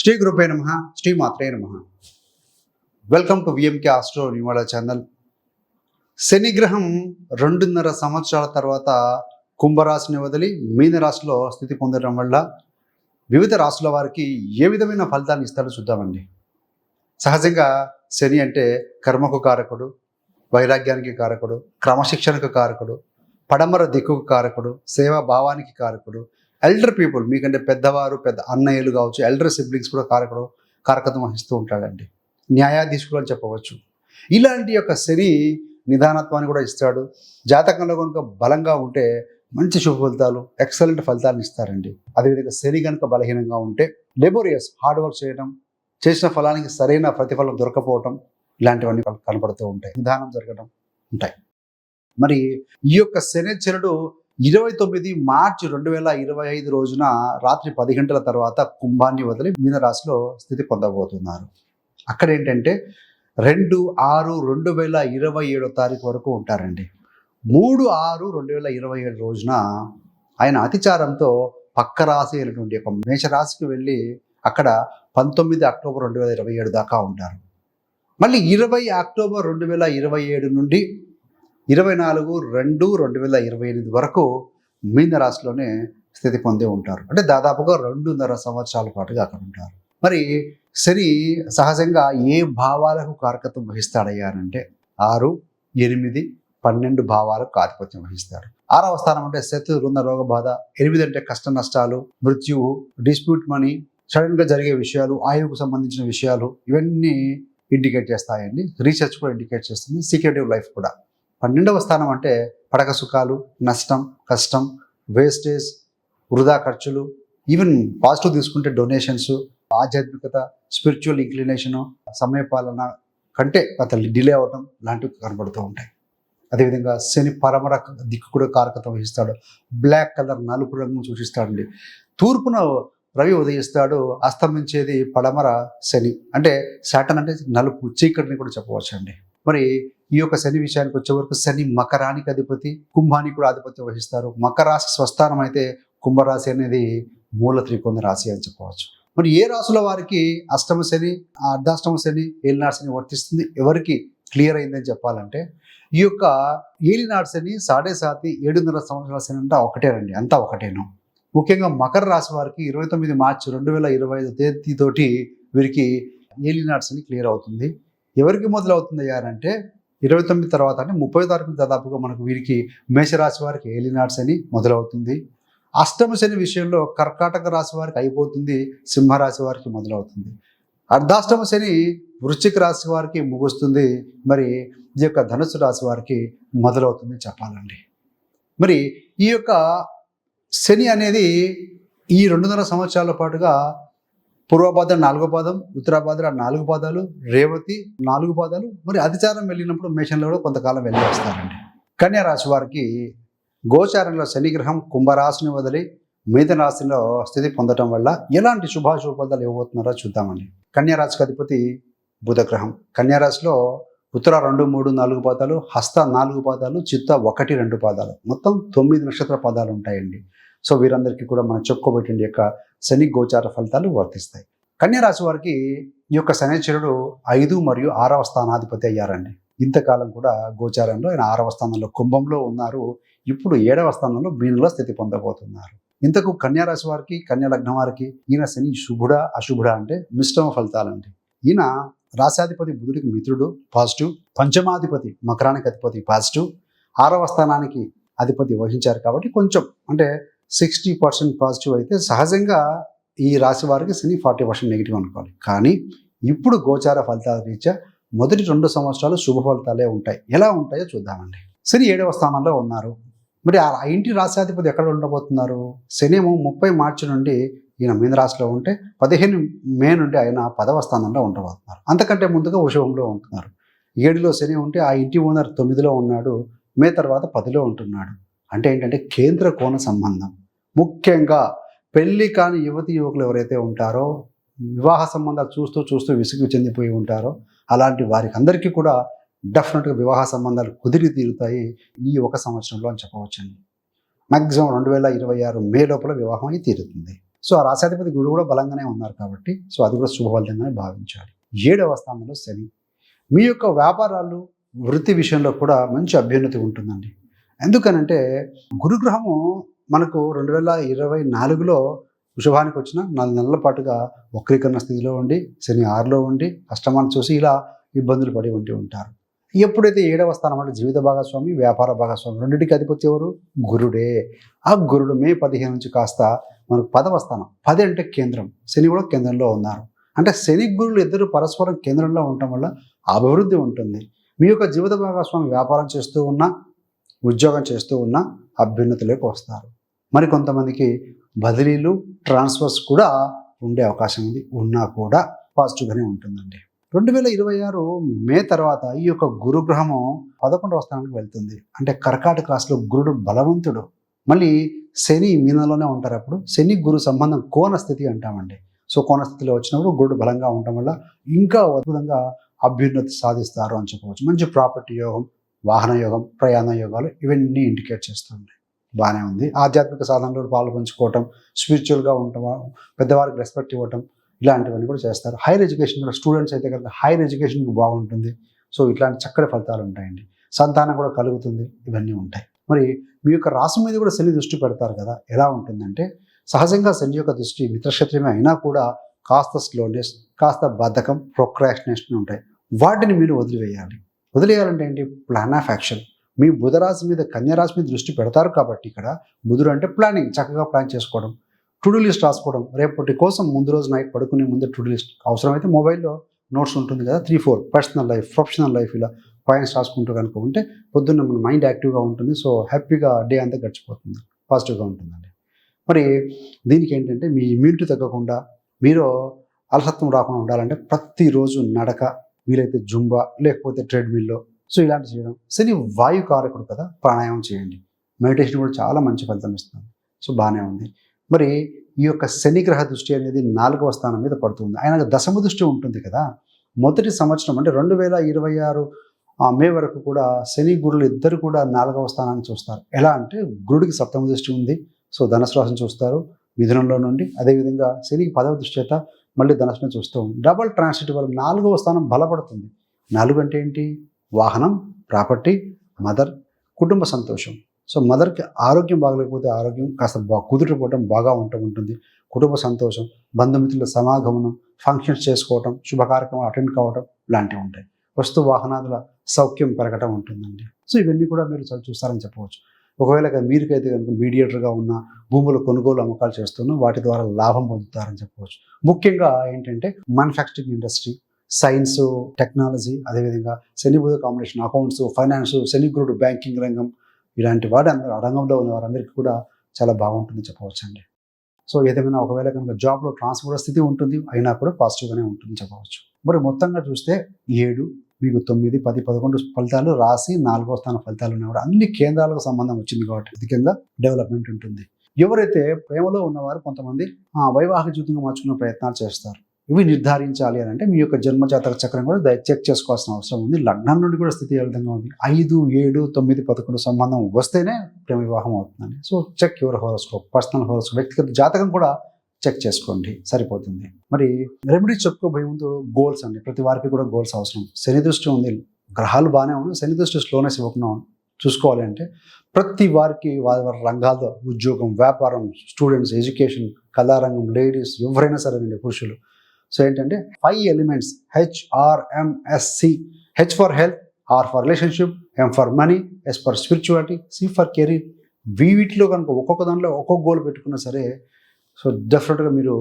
శ్రీ గురుపే నమ శ్రీ మాత్రే నమ. వెల్కమ్ టు విఎంకే ఆస్ట్రో నివాళ ఛానల్ శనిగ్రహం రెండున్నర సంవత్సరాల తర్వాత కుంభరాశిని వదిలి మీనరాశిలో స్థితి పొందడం వల్ల వివిధ రాశుల వారికి ఏ విధమైన ఫలితాన్ని ఇస్తారో చూద్దామండి. సహజంగా శని అంటే కర్మకు కారకుడు వైరాగ్యానికి కారకుడు క్రమశిక్షణకు కారకుడు పడమర దిక్కుకు కారకుడు సేవా భావానికి కారకుడు ఎల్డర్ పీపుల్ మీకంటే పెద్దవారు పెద్ద అన్నయ్యలు కావచ్చు ఎల్డర్ సిబ్లింగ్స్ కూడా కార్యక్రమం కారకత్వం వహిస్తూ ఉంటాడండి. న్యాయాధీశులు అని చెప్పవచ్చు. ఇలాంటి యొక్క శని నిదానత్వాన్ని కూడా ఇస్తాడు. జాతకంలో కనుక బలంగా ఉంటే మంచి శుభ ఫలితాలు ఎక్సలెంట్ ఫలితాలను ఇస్తారండి. అదేవిధంగా శని కనుక బలహీనంగా ఉంటే లెబోరియస్ హార్డ్ వర్క్ చేయడం చేసిన ఫలానికి సరైన ప్రతిఫలం దొరకపోవటం ఇలాంటివన్నీ కనపడుతూ ఉంటాయి. నిదానం జరగడం ఉంటాయి. మరి ఈ యొక్క శనిచరుడు ఇరవై తొమ్మిది మార్చి రెండు వేల ఇరవై ఐదు రోజున రాత్రి పది గంటల తర్వాత కుంభాన్ని వదిలి మీనరాశిలో స్థితి పొందబోతున్నారు. అక్కడ ఏంటంటే రెండు ఆరు రెండు వేల ఇరవై ఏడో తారీఖు వరకు ఉంటారండి. మూడు ఆరు రెండు వేల ఇరవై ఏడు రోజున ఆయన అతిచారంతో పక్క రాశి అయినటువంటి ఒక మేషరాశికి వెళ్ళి అక్కడ పంతొమ్మిది అక్టోబర్ రెండు వేల ఇరవై ఏడు దాకా ఉంటారు. మళ్ళీ ఇరవై అక్టోబర్ రెండు వేల ఇరవై ఏడు నుండి ఇరవై నాలుగు రెండు రెండు వేల ఇరవై ఎనిమిది వరకు మీనరాశిలోనే స్థితి పొంది ఉంటారు. అంటే దాదాపుగా రెండున్నర సంవత్సరాల పాటుగా అక్కడ ఉంటారు. మరి శని సహజంగా ఏ భావాలకు కారకత్వం వహిస్తాడయ్యారంటే ఆరు ఎనిమిది పన్నెండు భావాలకు ఆధిపత్యం వహిస్తాడు ఆరవ స్థానం అంటే శత్రు రుణ రోగ బాధ. ఎనిమిది అంటే కష్ట నష్టాలు మృత్యువు డిస్ప్యూట్ మనీ సడన్గా జరిగే విషయాలు ఆయువుకు సంబంధించిన విషయాలు ఇవన్నీ ఇండికేట్ చేస్తాయండి. రీసెర్చ్ కూడా ఇండికేట్ చేస్తుంది. సీక్రెటివ్ లైఫ్ కూడా. పన్నెండవ స్థానం అంటే పడక సుఖాలు నష్టం కష్టం వేస్టేజ్ వృధా ఖర్చులు ఈవెన్ పాజిటివ్ తీసుకుంటే డొనేషన్స్ ఆధ్యాత్మికత స్పిరిచువల్ ఇంక్లినేషను సమయపాలన కంటే కొంత డిలే అవ్వటం లాంటివి కనబడుతూ ఉంటాయి. అదేవిధంగా శని పరమర దిక్కు కూడా కారకత్వం వహిస్తాడు. బ్లాక్ కలర్ నలుపు రంగు సూచిస్తాడండి. తూర్పున రవి ఉదయిస్తాడు అస్తమించేది పడమర శని. అంటే శాటన్ అంటే నలుపు చీకటిని కూడా చెప్పవచ్చు అండి మరి ఈ యొక్క శని విషయానికి వచ్చే వరకు శని మకరానికి అధిపతి కుంభానికి కూడా ఆధిపత్యం వహిస్తారు. మకర రాశి స్వస్థానం అయితే కుంభరాశి అనేది మూల త్రికోణ రాశి అని చెప్పవచ్చు. మరి ఏ రాశుల వారికి అష్టమ శని అర్ధాష్టమ శని ఏలినాడు శని వర్తిస్తుంది? ఎవరికి క్లియర్ అయిందని చెప్పాలంటే ఈ యొక్క ఏలినాడు శని సాడే సాతి ఏడున్నర సంవత్సరాల శని అంతా ఒకటేనండి అంతా ఒకటేను. ముఖ్యంగా మకర రాశి వారికి ఇరవై తొమ్మిది మార్చి రెండు వేల ఇరవై ఐదు తేదీతోటి వీరికి ఏలినాడు శని క్లియర్ అవుతుంది. ఎవరికి మొదలవుతుంది అంటే ఇరవై తొమ్మిది తర్వాత అంటే ముప్పై తారీఖు దాదాపుగా మనకు వీరికి మేషరాశి వారికి ఏలినాడ్స్ శని మొదలవుతుంది. అష్టమ శని విషయంలో కర్కాటక రాశి వారికి అయిపోతుంది సింహరాశి వారికి మొదలవుతుంది. అర్ధాష్టమ శని వృశ్చిక రాశి వారికి ముగుస్తుంది మరి ఈ యొక్క ధనుసు రాశి వారికి మొదలవుతుంది చెప్పాలండి. మరి ఈ యొక్క శని అనేది ఈ రెండున్నర సంవత్సరాల పాటుగా పూర్వపాదం నాలుగో పాదం ఉత్తరాపాద్ర నాలుగు పాదాలు రేవతి నాలుగు పాదాలు మరి అతిచారం వెళ్ళినప్పుడు మేషంలో కూడా కొంతకాలం వెళ్ళి వస్తారండి కన్యా రాశి వారికి గోచారంలో శనిగ్రహం కుంభరాశిని వదిలి మిథున రాశిలో స్థితి పొందటం వల్ల ఎలాంటి శుభాశుభ ఫలితాలు ఇవ్వబోతున్నారో చూద్దామండి. కన్యారాశికి అధిపతి బుధగ్రహం. కన్యారాశిలో ఉత్తర రెండు మూడు నాలుగు పాదాలు హస్త నాలుగు పాదాలు చిత్త ఒకటి రెండు పాదాలు. మొత్తం తొమ్మిది నక్షత్ర పాదాలు ఉంటాయండి. సో వీరందరికీ కూడా మనం చెప్పుకోబెట్టండి యొక్క శని గోచార ఫలితాలు వర్తిస్తాయి. కన్యరాశి వారికి ఈ యొక్క శనిచరుడు ఐదు మరియు ఆరవ స్థానాధిపతి అయ్యారండి. ఇంతకాలం కూడా గోచారంలో ఆయన ఆరవ స్థానంలో కుంభంలో ఉన్నారు. ఇప్పుడు ఏడవ స్థానంలో మీనులో స్థితి పొందబోతున్నారు. ఇంతకు కన్యారాశి వారికి కన్యా లగ్నం వారికి ఈయన శని శుభుడా అశుభుడా అంటే మిశ్రమ ఫలితాలండి. ఈయన రాశాధిపతి బుధుడికి మిత్రుడు పాజిటివ్. పంచమాధిపతి మకరానికి అధిపతి పాజిటివ్. ఆరవ స్థానానికి అధిపతి వహించారు కాబట్టి కొంచెం అంటే సిక్స్టీ పర్సెంట్ పాజిటివ్ అయితే సహజంగా ఈ రాశి వారికి శని ఫార్టీ పర్సెంట్ నెగిటివ్ అనుకోవాలి. కానీ ఇప్పుడు గోచార ఫలితాల రీత్యా మొదటి రెండు సంవత్సరాలు శుభ ఫలితాలే ఉంటాయి. ఎలా ఉంటాయో చూద్దామండి. శని ఏడవ స్థానంలో ఉన్నారు. మరి ఆ ఇంటి రాశాధిపతి ఎక్కడ ఉండబోతున్నారు? శనేమో ముప్పై మార్చి నుండి ఈయన మీన రాశిలో ఉంటే పదిహేను మే నుండి ఆయన పదవ స్థానంలో ఉండబోతున్నారు. అంతకంటే ముందుగా వృషభంలో ఉంటున్నారు. ఏడులో శని ఉంటే ఆ ఇంటి ఓనర్ తొమ్మిదిలో ఉన్నాడు. మే తర్వాత పదిలో ఉంటున్నాడు. అంటే ఏంటంటే కేంద్ర కోణ సంబంధం. ముఖ్యంగా పెళ్ళి కాని యువతి యువకులు ఎవరైతే ఉంటారో వివాహ సంబంధాలు చూస్తూ చూస్తూ విసుగు చెందిపోయి ఉంటారో అలాంటి వారికి అందరికీ కూడా డెఫినెట్గా వివాహ సంబంధాలు కుదిరి తీరుతాయి ఈ ఒక సంవత్సరంలో అని చెప్పవచ్చండి. మ్యాక్సిమం రెండు వేల ఇరవై ఆరు మే లోపల వివాహం అయి తీరుతుంది. సో ఆ రాశాధిపతి గురువు కూడా బలంగానే ఉన్నారు కాబట్టి సో అది కూడా శుభఫలితంగానే భావించాలి. ఏడవ స్థానంలో శని. మీ యొక్క వ్యాపారాలు వృత్తి విషయంలో కూడా మంచి అభ్యున్నతి ఉంటుందండి. ఎందుకనంటే గురుగ్రహము మనకు రెండు వేల ఇరవై నాలుగులో వృషభానికి వచ్చిన నాలుగు నెలల పాటుగా వక్రీకరణ స్థితిలో ఉండి శని ఆరులో ఉండి అష్టమాన్ని చూసి ఇలా ఇబ్బందులు పడి ఉండి ఉంటారు. ఎప్పుడైతే ఏడవ స్థానం అంటే జీవిత భాగస్వామి వ్యాపార భాగస్వామి రెండింటికి అధిపతి ఎవరు? గురుడే. ఆ గురుడు మే పదిహేను నుంచి కాస్త మనకు పదవ స్థానం పది అంటే కేంద్రం. శని కూడా కేంద్రంలో ఉన్నారు. అంటే శని గురులు ఇద్దరు పరస్పరం కేంద్రంలో ఉండటం వల్ల అభివృద్ధి ఉంటుంది. మీ యొక్క జీవిత భాగస్వామి వ్యాపారం చేస్తూ ఉన్నా ఉద్యోగం చేస్తూ ఉన్నా అభ్యున్నతలోకి వస్తారు. మరి కొంతమందికి బదిలీలు ట్రాన్స్ఫర్స్ కూడా ఉండే అవకాశం ఉంది. ఉన్నా కూడా పాజిటివ్గానే ఉంటుందండి. రెండు వేల ఇరవై ఆరు మే తర్వాత ఈ యొక్క గురుగ్రహము పదకొండవ స్థానానికి వెళ్తుంది. అంటే కర్కాటక రాశిలో గురుడు బలవంతుడు. మళ్ళీ శని మీనంలోనే ఉంటారు అప్పుడు. శని గురు సంబంధం కోణ స్థితి అంటామండి. సో కోణ స్థితిలో వచ్చినప్పుడు గురుడు బలంగా ఉండటం వల్ల ఇంకా అద్భుతంగా అభ్యున్నతి సాధిస్తారు అని చెప్పవచ్చు. మంచి ప్రాపర్టీ యోగం వాహన యోగం ప్రయాణ యోగాలు ఇవన్నీ ఇండికేట్ చేస్తుంది. బాగానే ఉంది. ఆధ్యాత్మిక సాధనలో పాలు పంచుకోవటం స్పిరిచువల్గా ఉండటం పెద్దవారికి రెస్పెక్ట్ ఇవ్వటం ఇలాంటివన్నీ కూడా చేస్తారు. హైయర్ ఎడ్యుకేషన్ కూడా స్టూడెంట్స్ అయితే కనుక హైయర్ ఎడ్యుకేషన్కి బాగుంటుంది. సో ఇట్లాంటి చక్కటి ఫలితాలు ఉంటాయండి. సంతానం కూడా కలుగుతుంది. ఇవన్నీ ఉంటాయి. మరి మీ యొక్క రాశి మీద కూడా శని దృష్టి పెడతారు కదా. ఎలా ఉంటుందంటే సహజంగా శని యొక్క దృష్టి మిత్రక్షేత్రమే అయినా కూడా కాస్త స్లోనెస్ కాస్త బద్ధకం ప్రొక్రాక్షనేషన్ ఉంటాయి. వాటిని మీరు వదిలివేయాలి. వదిలేయాలంటే ఏంటి? ప్లాన్ ఆఫ్ యాక్షన్ మీ బుధరాశి మీద కన్యరాశి మీద దృష్టి పెడతారు కాబట్టి ఇక్కడ బుధుడు అంటే ప్లానింగ్ చక్కగా ప్లాన్ చేసుకోవడం టుడూ లిస్ట్ రాసుకోవడం రేపటి కోసం ముందు రోజు నైట్ పడుకునే ముందు టుడూ లిస్ట్ అవసరమైతే మొబైల్లో నోట్స్ ఉంటుంది కదా three four personal life professional life ఇలా పాయింట్స్ రాసుకుంటూ కనుక ఉంటే పొద్దున్న మన మైండ్ యాక్టివ్గా ఉంటుంది. సో హ్యాపీగా డే అంతా గడిచిపోతుంది. పాజిటివ్గా ఉంటుందండి. మరి దీనికి ఏంటంటే మీ ఇమ్యూనిటీ తగ్గకుండా మీరు అలసత్వం రాకుండా ఉండాలంటే ప్రతిరోజు నడక వీలైతే జుంబా లేకపోతే ట్రెడ్మిల్లో సో ఇలాంటి చేయడం. శని వాయు కారకుడు కదా ప్రాణాయామం చేయండి. మెడిటేషన్ కూడా చాలా మంచి ఫలితం ఇస్తుంది. సో బాగానే ఉంది. మరి ఈ యొక్క శనిగ్రహ దృష్టి అనేది నాలుగవ స్థానం మీద పడుతుంది. ఆయన దశమ దృష్టి ఉంటుంది కదా. మొదటి సంవత్సరం అంటే రెండు వేల ఇరవై ఆరు మే వరకు కూడా శని గురులు ఇద్దరు కూడా నాలుగవ స్థానాన్ని చూస్తారు. ఎలా అంటే గురుడికి సప్తమ దృష్టి ఉంది. సో ధనుసు రాశిని చూస్తారు. మిథునంలో నుండి అదేవిధంగా శనికి పదవ దృష్టి చేత మళ్ళీ ధనుసుని చూస్తూ డబల్ ట్రాన్సిట్ వల్ల నాలుగవ స్థానం బలపడుతుంది. నాలుగు అంటే ఏంటి? వాహనం ప్రాపర్టీ మదర్ కుటుంబ సంతోషం. సో మదర్కి ఆరోగ్యం బాగలేకపోతే ఆరోగ్యం కాస్త బా కుదుటపోవటం బాగా ఉంటూ ఉంటుంది. కుటుంబ సంతోషం బంధుమిత్రుల సమాగమనం ఫంక్షన్స్ చేసుకోవటం శుభకార్యక్రమాలు అటెండ్ కావటం లాంటివి ఉంటాయి. వస్తు వాహనాదుల సౌఖ్యం పెరగటం ఉంటుందండి. సో ఇవన్నీ కూడా మీరు చూస్తారని చెప్పవచ్చు. ఒకవేళ మీరుకైతే కనుక మీడియేటర్గా ఉన్న భూముల కొనుగోలు అమ్మకాలు చేస్తున్నా వాటి ద్వారా లాభం పొందుతారని చెప్పవచ్చు. ముఖ్యంగా ఏంటంటే మ్యానుఫ్యాక్చరింగ్ ఇండస్ట్రీ సైన్స్ టెక్నాలజీ అదేవిధంగా శని బుధ కాంబినేషన్ అకౌంట్స్ ఫైనాన్స్ శని గురుడు బ్యాంకింగ్ రంగం ఇలాంటి వాటి అందరూ ఆ రంగంలో ఉన్న వారందరికీ కూడా చాలా బాగుంటుంది చెప్పవచ్చు అండి సో ఏదేమైనా ఒకవేళ కనుక జాబ్లో ట్రాన్స్ఫర్ స్థితి ఉంటుంది అయినా కూడా పాజిటివ్గానే ఉంటుంది చెప్పవచ్చు. మరి మొత్తంగా చూస్తే ఏడు మీకు తొమ్మిది పది పదకొండు ఫలితాలు రాసి నాలుగో స్థాన ఫలితాలు ఉన్నాయి కూడా. అన్ని కేంద్రాలకు సంబంధం వచ్చింది కాబట్టి అధికంగా డెవలప్మెంట్ ఉంటుంది. ఎవరైతే ప్రేమలో ఉన్నవారు కొంతమంది వైవాహిక జీవితంగా మార్చుకునే ప్రయత్నాలు చేస్తారు. ఇవి నిర్ధారించాలి అని అంటే మీ యొక్క జన్మజాతక చక్రం కూడా దయ- చెక్ చేసుకోవాల్సిన అవసరం ఉంది. లగ్నం నుండి కూడా స్థితి ఏ విధంగా ఉంది? ఐదు ఏడు తొమ్మిది పదకొండు సంబంధం వస్తేనే ప్రేమ వివాహం అవుతుందండి. So check your horoscope personal horoscope వ్యక్తిగత జాతకం కూడా చెక్ చేసుకోండి. సరిపోతుంది. మరి రెమెడీ చెప్పుకోబోయే ముందు గోల్స్ అండి. ప్రతి వారికి కూడా గోల్స్ అవసరం. శని దృష్టి ఉంది. గ్రహాలు బాగానే ఉన్నాయి. శని దృష్టి స్లోనెస్ ఇవ్వకుండా చూసుకోవాలి అంటే ప్రతి వారికి వారి వారి రంగాల్లో ఉద్యోగం వ్యాపారం స్టూడెంట్స్ ఎడ్యుకేషన్ కళారంగం లేడీస్ ఎవరైనా సరేనండి పురుషులు. సో ఏంటంటే five elements HRMSC H for health R for relationship M for money S for spirituality C for career వీటిలో కనుక ఒక్కొక్క దాంట్లో ఒక్కొక్క గోల్ పెట్టుకున్నా సరే సో డెఫినెట్గా మీరు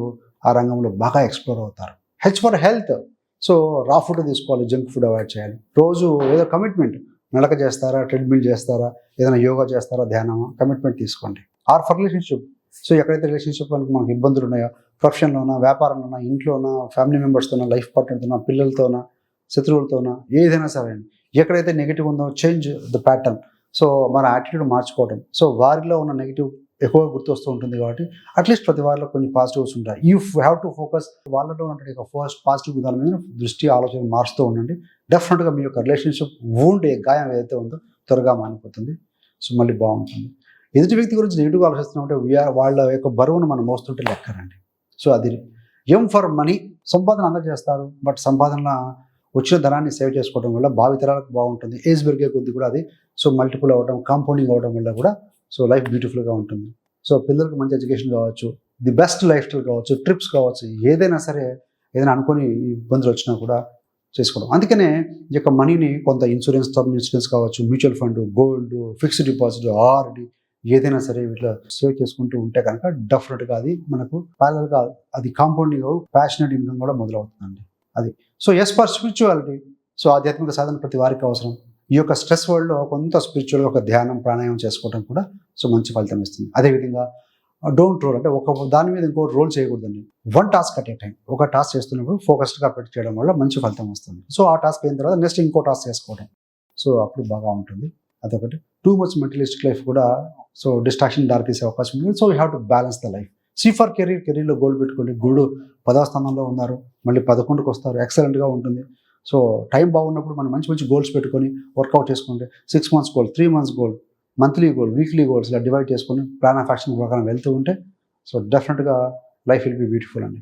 ఆ రంగంలో బాగా ఎక్స్ప్లోర్ అవుతారు. H for health so raw food తీసుకోవాలి జంక్ ఫుడ్ అవాయిడ్ చేయాలి. రోజు ఏదో కమిట్మెంట్ నడక చేస్తారా ట్రెడ్మిల్ చేస్తారా ఏదైనా యోగా చేస్తారా ధ్యానమా కమిట్మెంట్ తీసుకోండి. ఆర్ ఫర్ రిలేషన్షిప్ సో ఎక్కడైతే రిలేషన్షిప్ కనుక మనకు ఇబ్బందులు ఉన్నాయో ప్రొఫెషన్లోనా వ్యాపారంలోనా ఇంట్లోనా ఫ్యామిలీ మెంబర్స్తోనా లైఫ్ పార్ట్నర్తోనా పిల్లలతోనా శత్రువులతోనా ఏదైనా సరే అండి. ఎక్కడైతే నెగిటివ్ ఉందో చేంజ్ ద ప్యాటర్న్ సో మన యాటిట్యూడ్ మార్చుకోవడం సో వారిలో ఉన్న నెగిటివ్ ఎక్కువ గుర్తొస్తూ ఉంటుంది కాబట్టి అట్లీస్ట్ ప్రతి వారిలో కొన్ని పాజిటివ్స్ ఉంటాయి. యూ హ్యావ్ టు ఫోకస్ వాళ్ళలో ఉన్నటువంటి ఒక ఫస్ట్ పాజిటివ్ దాని మీద దృష్టి ఆలోచన మారుస్తూ ఉండండి. డెఫినెట్గా మీ యొక్క రిలేషన్షిప్ వూండ్ గాయం ఏదైతే ఉందో త్వరగా మానిపోతుంది. సో మళ్ళీ బాగుంటుంది. ఎదుటి వ్యక్తి గురించి నెగిటివ్గా ఆలోచిస్తున్నామంటే వీఆర్ వాళ్ళ యొక్క బరువును మనం మోస్తుంటే లెక్కరండి సో అది ఎం ఫర్ మనీ సంపాదన అందరూ చేస్తారు. బట్ సంపాదన వచ్చిన ధనాన్ని సేవ్ చేసుకోవడం వల్ల భావితరాలకు బాగుంటుంది. ఏజ్ పెరిగే కొద్ది కూడా అది. సో మల్టిపుల్ అవ్వడం కాంపౌండింగ్ అవ్వడం వల్ల కూడా సో లైఫ్ బ్యూటిఫుల్గా ఉంటుంది. సో పిల్లలకు మంచి ఎడ్యుకేషన్ కావచ్చు ది బెస్ట్ లైఫ్ స్టైల్ కావచ్చు ట్రిప్స్ కావచ్చు ఏదైనా సరే ఏదైనా అనుకుని ఇబ్బందులు వచ్చినా కూడా చేసుకోవడం. అందుకనే ఈ యొక్క మనీని కొంత ఇన్సూరెన్స్ టర్మ్ ఇన్సూరెన్స్ కావచ్చు mutual fund gold fixed deposit RD ఏదైనా సరే వీటిలో సేవ్ చేసుకుంటూ ఉంటే కనుక డెఫినెట్గా అది మనకు ప్యారల్గా అది కాంపౌండింగ్ ప్యాషనెట్ ఇన్కమ్ కూడా మొదలవుతుందండి. అది. So S for spirituality so ఆధ్యాత్మిక సాధన ప్రతి వారికి అవసరం. ఈ యొక్క స్ట్రెస్ వరల్డ్లో కొంత స్పిరిచువల్గా ఒక ధ్యానం ప్రాణాయామం చేసుకోవడం కూడా సో మంచి ఫలితం ఇస్తుంది. అదేవిధంగా డోంట్ uh, రోల్ అంటే ఒక దాని మీద ఇంకో రోల్ చేయకూడదండి. One task at a time ఒక టాస్క్ చేస్తున్నప్పుడు ఫోకస్డ్గా పెట్టి చేయడం వల్ల మంచి ఫలితం వస్తుంది. సో ఆ టాస్క్ అయిన తర్వాత నెక్స్ట్ ఇంకో టాస్క్ చేసుకోవడం సో అప్పుడు బాగా ఉంటుంది. అదొకటి. టూ మచ్ మెంటలిస్టిక్ లైఫ్ కూడా సో డిస్ట్రాక్షన్ డార్క్ చేసే అవకాశం ఉంది. So you have to balance the life C for career కెరీర్లో గోల్ పెట్టుకోండి. గురుడు పదవ స్థానంలో ఉన్నారు. మళ్ళీ పదకొండుకి వస్తారు. ఎక్సలెంట్గా ఉంటుంది. సో టైం బాగున్నప్పుడు మనం మంచి మంచి గోల్స్ పెట్టుకొని వర్కౌట్ చేసుకుంటే six months goal three months goal monthly goal weekly goals ఇలా డివైడ్ చేసుకొని ప్లాన్ ఆఫ్ యాక్షన్ ప్రకారం వెళ్తూ ఉంటే సో డెఫినెట్గా లైఫ్ విల్ బి బ్యూటిఫుల్ అండి.